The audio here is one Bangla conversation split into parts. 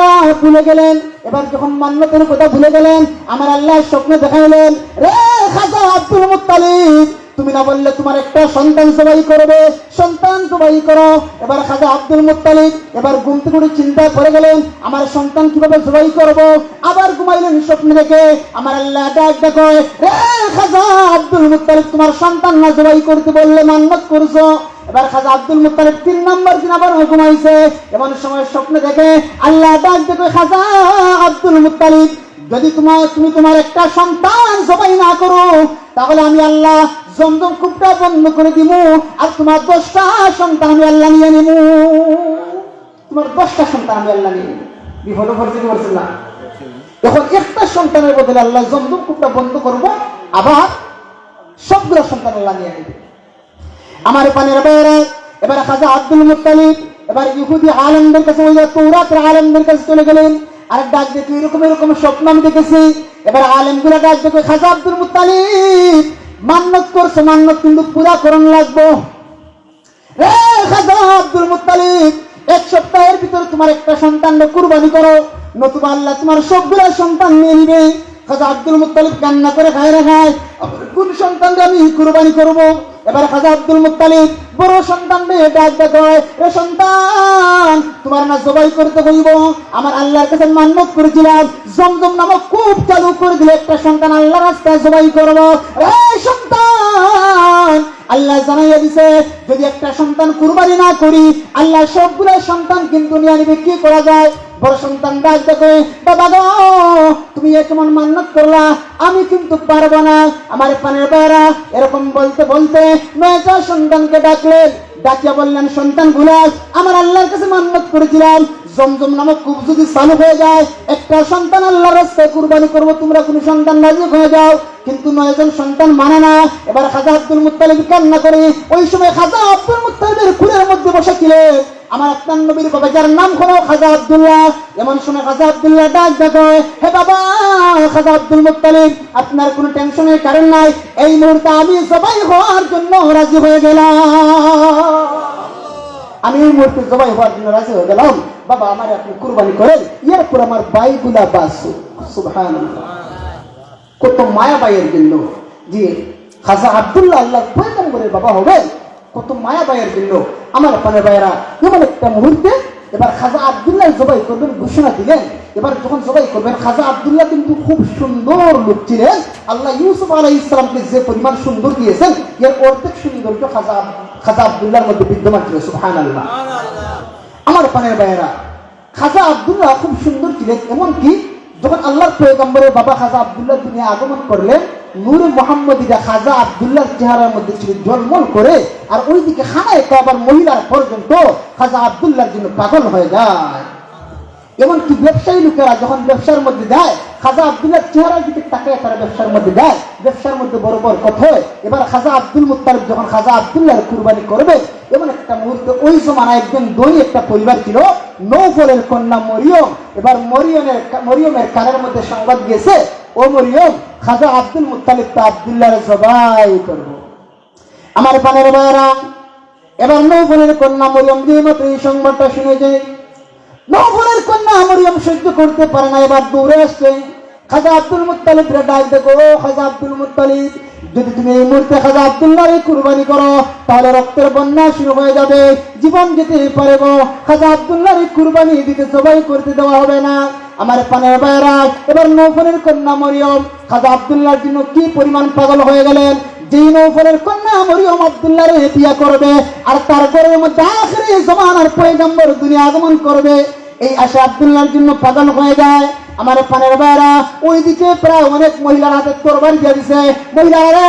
না ভুলে গেলেন। এবার যখন মান্যতের কথা ভুলে গেলেন, আমার আল্লাহ স্বপ্ন দেখাইলেন রে খাজা আব্দুল মুত্তালিব, তুমি না বললে তোমার একটা সন্তান সবাই করবে? সন্তান সবাই করো। এবার খাজা আব্দুল মুত্তালিব এবার থেকে উঠে চিন্তা করে গেলেন, আমার সন্তান কীভাবে জবাই করব? আবার ঘুমাইলেন স্বপ্ন দেখে, আমার আল্লাহ ডাক দেখো রে খাজা আব্দুল মুত্তালিব, তোমার সন্তান না জবাই করতে বললে মান্নত করছ? এবার খাজা আব্দুল মুত্তালিব তিন নম্বর দিন আবার ঘুমাইছে এমন সময় স্বপ্ন দেখে, আল্লাহ ডাক দেখো খাজা আব্দুল মুত্তালিব, যদি তোমার, তুমি তোমার একটা সন্তান জবাই না করো, তাহলে আমি আল্লাহ জমজম কূপটা বন্ধ করে দিব আর তোমার দশটা সন্তান আমি আল্লাহ নিয়ে নিব তোমার দশটা সন্তান আমি আল্লাহ নিয়ে নিব বিপদ করতে কি করছিল না। তখন একটা সন্তানের বদলে আল্লাহ জমজম কূপটা বন্ধ করব, আবার সবগুলো সন্তান আল্লাহ নিয়ে নেবে। আমার পানের বাইরে এবার খাজা আব্দুল মুত্তালিব, এবার ইহুদি আলমদের কাছে ওই তৌরাতের আলমদের কাছে চলে গেলেন। আর ডাক দেখে এরকম এরকম স্বপ্ন আমি দেখেছি। এবার আলেমগুলা ডাক দেখে খাজা আব্দুল মুত্তালিব, মান্নত করছে, মান্নত কিন্তু পুরা করণ লাগবো। রে খাজা আব্দুল মুত্তালিব, এক সপ্তাহের ভিতরে তোমার একটা সন্তান কুরবানি করো। নতুবা আল্লাহ তোমার সবগুলো সন্তান নিয়ে নিবে। খাজা আব্দুল মুত্তালিব কান্না করে খায় না খায়। আবার কোন সন্তানকে আমি কুরবানি করব। এবার খাজা আব্দুল মুত্তালিব বড় সন্তান মেয়ে ডাক দেখো এ সন্তান, তোমার না জবাই করতে হইব। আমার আল্লাহর কাছে মান্যত করেছিলাম। জমজম নামক খুব চালু করে দিলে একটা সন্তান আল্লাহ রাস্তায় জবাই করব। এ সন্তান, আল্লাহ জানাইয়া দিছে, যদি একটা সন্তান কুরবানি না করি, আল্লাহ সবগুলো সন্তান কিন্তু নিয়ে নিবে, কি করা যায়? বড় সন্তান ডাক দেখে বাবা গো, তুমি করলা? আমি কিন্তু পারব না। আমার পানের বেড়া এরকম বলতে বলতে নয়টা সন্তানকে ডাকলেন ডাকিয়া বললেন, সন্তান গুলাস আমার আল্লাহর কাছে মান্যত করেছিলাম। জমজম নামক কূপ যদি চালু হয়ে যায়, একটা সন্তান আল্লাহর রাস্তায় কুরবানি করব, তোমরা কোনো সন্তান রাজি হয়ে যাও। কিন্তু নয়জন সন্তান মানে না। এবার খাজা আব্দুল মুত্তালিব কান্না করে, ওই সময় খাজা আব্দুল মুত্তালিবের কুলের মধ্যে বসেছিলেন আমার আপনার নবীর বাবা নাম হলো খাজা আব্দুল্লাহ। এমন সময় খাজা আব্দুল্লাহ ডাক দেখো হে বাবা, খাজা আব্দুল মুত্তালিব, আপনার কোনো টেনশনের কারণ নাই। এই মুহূর্তে আমি সবাই হওয়ার জন্য রাজি হয়ে গেলাম। আমি এই মুহূর্তে জবাই হওয়ার জন্য রাজি হয়ে গেলাম। বাবা আমার আপনি কুরবানি করেন, এরপর আমার বাইগুলা বাসু। সুবহান কত মায়া বাইয়ের জন্য। যে খাজা আব্দুল্লাহ আল্লাহ পয়গম্বরের বাবা হবে কত মায়া বাইয়ের জন্য আমার পানের বাইরা এমন একটা মুহূর্তে এবার খাজা আব্দুল্লাহ জবাই করবেন ঘোষণা দিলেন। এবার যখন জবাই করবেন খাজা আব্দুল্লাহ কিন্তু খুব সুন্দর লোক ছিলেন। আল্লাহ ইউসুফ আলাই ইসলামকে যে পরিমাণ সুন্দর দিয়েছেন এর অর্ধেক সৌন্দর্য খাজা খাজা আব্দুল্লাহর মধ্যে বিদ্যমান ছিল সুহান আল্লাহ আমার পানের বাইরা খাজা আব্দুল্লাহ খুব সুন্দর ছিলেন। এমনকি যখন আল্লাহর পয়গম্বরের বাবা খাজা আব্দুল্লাহ দুনিয়া আগমন করলেন নূরে মোহাম্মদীরা খাজা আব্দুল্লাহর চেহারার মধ্যে ছিল জলমল করে, আর ওইদিকে খানায় কাবার মহিলার পর্যন্ত খাজা আব্দুল্লাহর জন্য পাগল হয়ে যায়। এমনকি ব্যবসায়ী লোকেরা যখন ব্যবসার মধ্যে যায়, খাজা আব্দুল্লাহ চেহারার দিকে তাকায় তারা ব্যবসার মধ্যে যায়। ব্যবসার মধ্যে বড় বড় কথা এবার খাজা আব্দুল মুত্তালিব যখন খাজা আব্দুল্লাহ কুরবানি করবে, এমন একটা মুহূর্তে ওই জমানায় একজন দই একটা পরিবার ছিল, নৌফলের কন্যা মরিয়ম। এবার মরিয়মের মরিয়মের কানের মধ্যে সংবাদ গিয়েছে ও মরিয়ম খাজা আব্দুল মুত্তালিব তা আবদুল্লাহ সবাই করব। আমার পানের বাইরা এবার নৌফলের কন্যা মরিয়ম দিয়ে মতো এই সংবাদটা শুনে যাই নৌফলের কন্যা মরিয়ম সহ্য করতে পারে না, এবার দৌড়ে আসছে। খাজা আব্দুল মুত্তালিব রে ডাক দেখো খাজা আব্দুল মুত্তালিব যদি তুমি এই মুহূর্তে খাজা আব্দুল্লাহ কুরবানি করো, তাহলে রক্তের বন্যা শুরু হয়ে যাবে, জীবন যেতে পারে গো। খাজা আব্দুল্লাহ কুরবানি দিতে সবাই করতে দেওয়া হবে না। আমার পানের বাইরা এবার নৌফলের কন্যা মরিয়ম, খাজা আব্দুল্লাহর জন্য কি পরিমাণ পাগল হয়ে গেলেন? যেই নৌফলের কন্যা মরিয়ম আব্দুল্লাহ রে বিয়া করবে, আর তার ঘরের মধ্যে আখরি জমানার পয়গম্বর দুনিয়া আগমন করবে। এই আশা আব্দুল্লাহর জন্য পাগল হয়ে যায়। আমার পানের বাইরা ওইদিকে প্রায় অনেক মহিলার হাতে তরবার দিয়ে দিছে। মহিলারা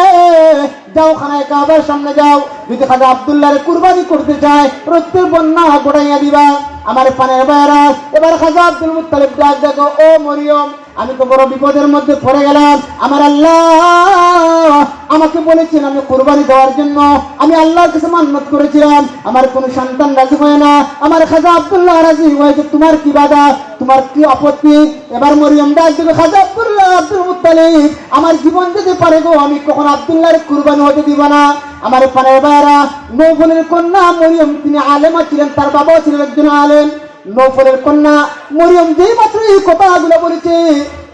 যাও, খানায় কাবার সামনে যাও। যদি খাজা আব্দুল্লাহ কুরবানি করতে চায়, রক্তের বন্যা গোড়াইয়া দিবা। আমার পানের বাইরা এবার খাজা আব্দুল মুত্তালিব ডাক, দেখো, ও মরিয়ম, আমি তো বড় বিপদের মধ্যে পড়ে গেলাম। আমার আল্লাহ আমাকে বলেছেন আমি কোরবানি দেওয়ার জন্য। আমি আল্লাহর কাছে মান্নত করেছিলাম। আমার কোনো সন্তান রাজি হয় না। আমার খাজা আব্দুল্লাহ রাজি হয়েছে তোমার কি বাধা, তোমার কি আপত্তি? এবার মরিয়ম ডাক দেবে খাজা আব্দুল্লাহ আব্দুল মুত্তালিব, আমার জীবন যেতে পারে গো, আমি কখন আব্দুল্লাহর কুরবানি হতে দিব না আমার পানের বাইরা নৌফলের কন্যা মরিয়ম, তিনি আলেমা ছিলেন, তার বাবাও ছিলেন একজন আলেম। নৌফলের কন্যা মরিয়ম যেই মাত্র এই কথাগুলো বলেছে,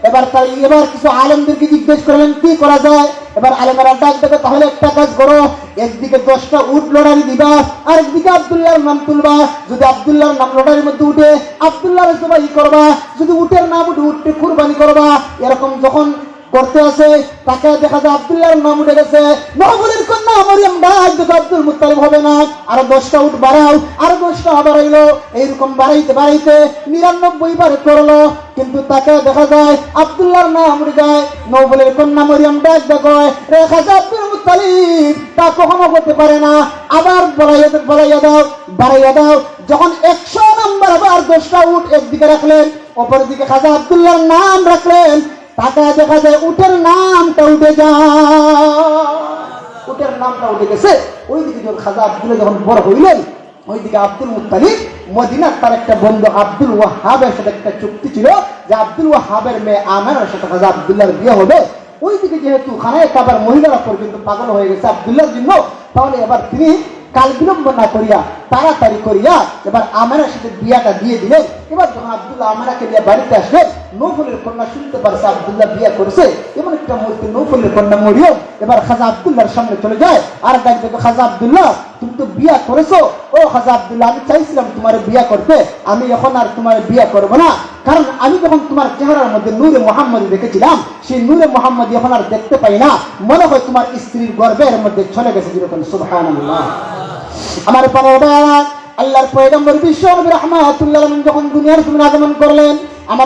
এবার তাই এবার কিছু আলেমদেরকে জিজ্ঞেস করলেন, কি করা যায়? এবার আলেমেরা ডাক দেখো, তাহলে একটা কাজ করো, একদিকে দশটা উট লড়ারি দিবা আর একদিকে আবদুল্লাহর নাম তুলবা। যদি আবদুল্লাহর নাম লড়ারির মধ্যে উঠে, আবদুল্লাহর সবাই করবা। যদি উটের নাম উঠে উঠতে কুরবানি করবা। এরকম যখন করতে আসে তাকে দেখা যায় আবদুল্লাহর নাম উঠে গেছে। নহবুলের কন্যা মরিয়াম ডাক দেখো আব্দুল মুত্তালিব হবে না। আরও দশটা উঠ বাড়াও, আরও দশটা বাড়াইলো এইরকম বাড়াইতে বাড়াইতে নিরানব্বই বার করল, কিন্তু তাকে দেখা যায় আবদুল্লাহর নাম উঠে যায়। নৌবলের কন্যা মরিয়াম ডাক দেখো রে খাজা আব্দুল মুত্তালিব, তা কখনো হতে পারে না। আবার বলাইয়া বলাইয়া দাও, বাড়াইয়া দাও। যখন একশো নাম্বার আবার দশটা উঠ একদিকে রাখলেন অপর দিকে খাজা আবদুল্লাহর নাম রাখলেন। তাকে দেখা যায় উটের নামটা উঠে যায়। উটের নামটা উঠে গেছে। ওইদিকে যখন খাজা আব্দুল্লাহ যখন বড় হইলেন, ওইদিকে আব্দুল মুতালিব মদিনার তার একটা বন্ধু আব্দুল ওয়াহাবের সাথে একটা চুক্তি ছিল যে আব্দুল ওয়াহাবের মেয়ে আমের সাথে খাজা আব্দুল্লাহর বিয়ে হবে। ওইদিকে যেহেতু খানায় কাবার মহিলারা পর্যন্ত পাগল হয়ে গেছে আব্দুল্লাহর জন্য, তাহলে এবার তিনি কাল বিলম্ব না করিয়া, তাড়াতাড়ি করিয়া এবার আমারা সাথে বিয়াটা দিয়ে দিলেন। এবার যখন আব্দুল্লাহ আমারাকে নিয়ে বাড়িতে আসলেন, নৌফলের কন্যা শুনতে পারছে আব্দুল্লাহ বিয়া করেছে। এমন একটা মুহূর্তে নৌফলের কন্যা মরিও এবার খাজা আব্দুল্লাহর সামনে চলে যায়। আর ডাক দেখো খাজা আব্দুল্লাহ, তুমি তো বিয়া করেছ। ও খাজা আব্দুল্লাহ, আমি চাইছিলাম তোমার বিয়া করতে। আমি এখন আর তোমার বিয়া করব না। কারণ আমি যখন তোমার চেহারার মধ্যে নূরে মোহাম্মদ দেখেছিলাম, সেই নূরে মোহাম্মদ এখন আর দেখতে পাই না। মনে হয় তোমার স্ত্রীর গর্বের মধ্যে চলে গেছে যেরকম, সুবহানাল্লাহ। আমার পাওয়া আল্লাহর পয়গম্বর বিশ্ব রহমাতুল্লাহ যখন দুনিয়ার জমিনে আগমন করলেন আমার